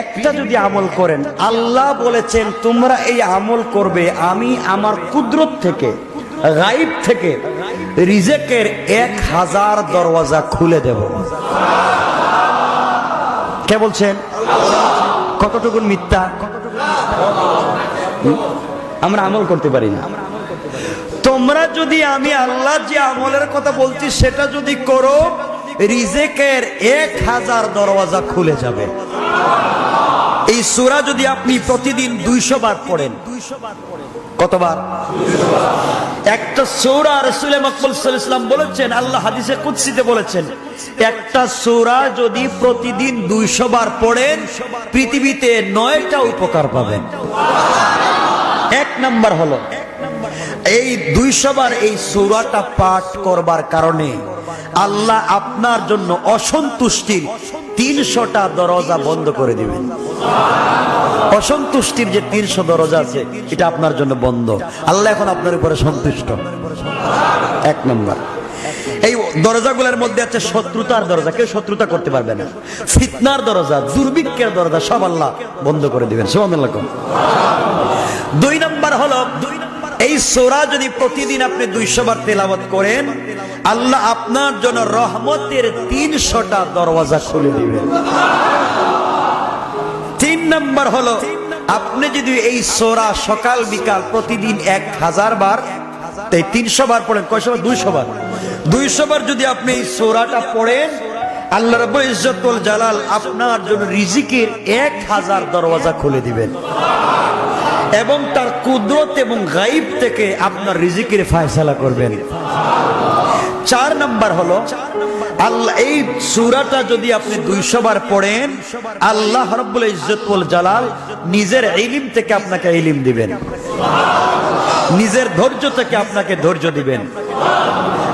একটা যদি আমল করেন, আল্লাহ বলেছেন, তোমরা এই আমল করবে আমি আমার কুদরত থেকে, গাইব থেকে, রিজেকের এক হাজার দরওয়াজা খুলে দেব। কে বলছেন? কতটুকুন মিথ্যা? আমরা আমল করতে পারি না। তোমরা যদি আমি আল্লাহ যে আমলের কথা বলছি, সেটা যদি করো, রিজেকের এক হাজার দরওয়াজা খুলে যাবে। এই সুরা যদি আপনি প্রতিদিন দুইশো বার পড়েন, কতবার? একটা সৌরা রসুল মকবুল ইসলাম বলেছেন, আল্লাহ হাদিসে কুৎসিতে বলেছেন, একটা সৌরা যদি প্রতিদিন দুইশো বার পড়েন, পৃথিবীতে নয়টা উপকার পাবেন। এক নাম্বার হলো, এই দুইশো বার এই সৌরাটা পাঠ করবার কারণে আল্লাহ আপনার জন্য অসন্তুষ্টির তিনশোটা দরজা বন্ধ করে দিবেন। অসন্তুষ্টির যে তিনশো দরজা আছে, এটা আপনার জন্য বন্ধ। আল্লাহ এখন আপনার উপরে সন্তুষ্ট। এক নম্বর। এই দরজাগুলোর মধ্যে আছে শত্রুতার দরজা। কেউ শত্রুতা করতে পারবে না। ফিতনার দরজা, দুর্ভিক্ষের দরজা, সব আল্লাহ বন্ধ করে দিবেন। সুবহানাল্লাহ দুই নম্বর হলো, এই সোরা যদি প্রতিদিন আপনি দুইশো বার তেলাবত করেন আল্লাহ আপনার জন্য রহমতের তিনশোটা দরওয়াজা খুলে দিবেন। তিন নম্বর হলো, আপনি যদি এই সোরা সকাল, বিকাল প্রতিদিন এক হাজার বার, তাই তিনশো বার পড়েন, কয়শো বার? দুইশো বার। দুইশো বার যদি আপনি এই সোরাটা পড়েন, আল্লাহ রব্বুল ইজ্জতুল জালাল আপনার জন্য রিজিকের এক হাজার দরওয়াজা খুলে দিবেন। এবং তার কুদরত এবং গাইব থেকে আপনার রিজিকের ফায়সালা করবেন। চার নাম্বার হলো, আল্লাহ, এই সুরাটা যদি আপনি দুইশো বার পড়েন, আল্লাহ রব্বুল ইজ্জতুল জালাল নিজের ইলিম থেকে আপনাকে ইলিম দিবেন। নিজের ধৈর্য থেকে আপনাকে ধৈর্য দিবেন।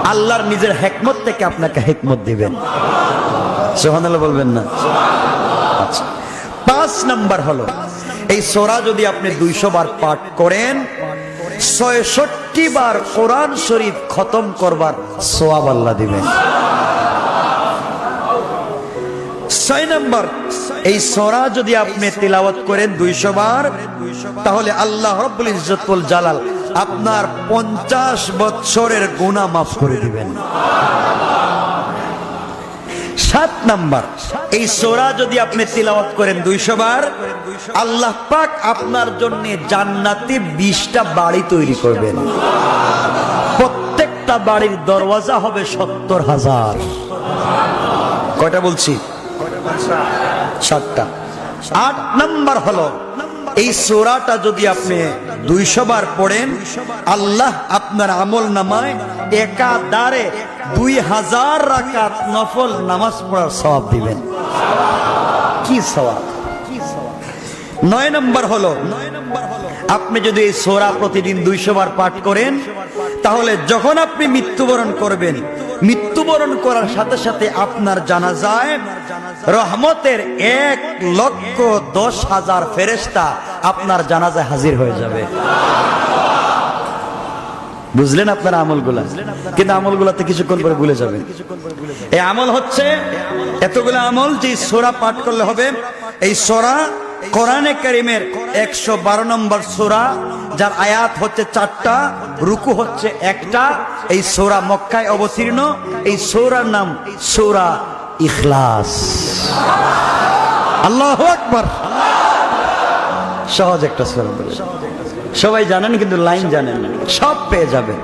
আল্লাহর নিজের হেকমত থেকে আপনাকে হেকমত দিবেন। সোহানাল্লাহ বলবেন না? আচ্ছা। পাঁচ নাম্বার হলো, এই সোরা যদি আপনি দুইশো বার পাঠ করেন, ছয়ষট্টি বার কোরআন শরীফ খতম করবার সোয়াব আল্লাহ দিবেন ছয় নম্বর, এই সোরা যদি আপনি তিলাওয়াত করেন দুইশো বার, তাহলে আল্লাহ রব্বুল ইজ্জতুল জালাল আপনার পঞ্চাশ বছরের গুণা মাফ করে দিবেন। সাত নাম্বার। এই সোরা যদি আপনি তিলাওয়াত করেন দুইশো বার, আল্লাহ পাক আপনার জন্য জান্নাতে বিশটা বাড়ি তৈরি করবেন। প্রত্যেকটা বাড়ির দরওয়াজা হবে সত্তর হাজার। কয়টা বলছি? সাতটা। আট নাম্বার হলো এই সোরাটা যদি আপনি দুইশো বার পড়েন, আল্লাহ আপনার আমল নামায় একা একাধারে দুই হাজার রাকাত নফল নামাজ পড়ার স্বভাব দিবেন। কি স্বভাব নয় নম্বর হলো নয় নম্বর হলো, আপনি যদি এই সোরা প্রতিদিন দুইশো বার পাঠ করেন তাহলে যখন আপনি মৃত্যুবরণ করবেন, মৃত্যুবরণ করার সাথে সাথে আপনার জানা যায় রহমতের এক লক্ষ দশ হাজার ফেরেস্তা আপনার জানাজায় হাজির হয়ে যাবে। বুঝলেন আপনার আমলগুলা? কিন্তু আমলগুলাতে কিছুক্ষণ পরে ভুলে যাবেন এই আমল হচ্ছে এতগুলো আমল যে সোরা পাঠ করলে হবে। এই সোরা কোরআনে করিমের একশো বারো নম্বর সোরা যার আয়াত হচ্ছে চারটা রুকু হচ্ছে একটা। এই সোরা মক্কায় অবতীর্ণ এই সোরার নাম সোরা ইখলাস। আল্লাহ আকবার। সহজ একটা সোরা সবাই জানেন কিন্তু লাইন জানেন সব পেয়ে যাবেন।